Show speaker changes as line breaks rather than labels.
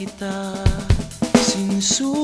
kita. Sinusulat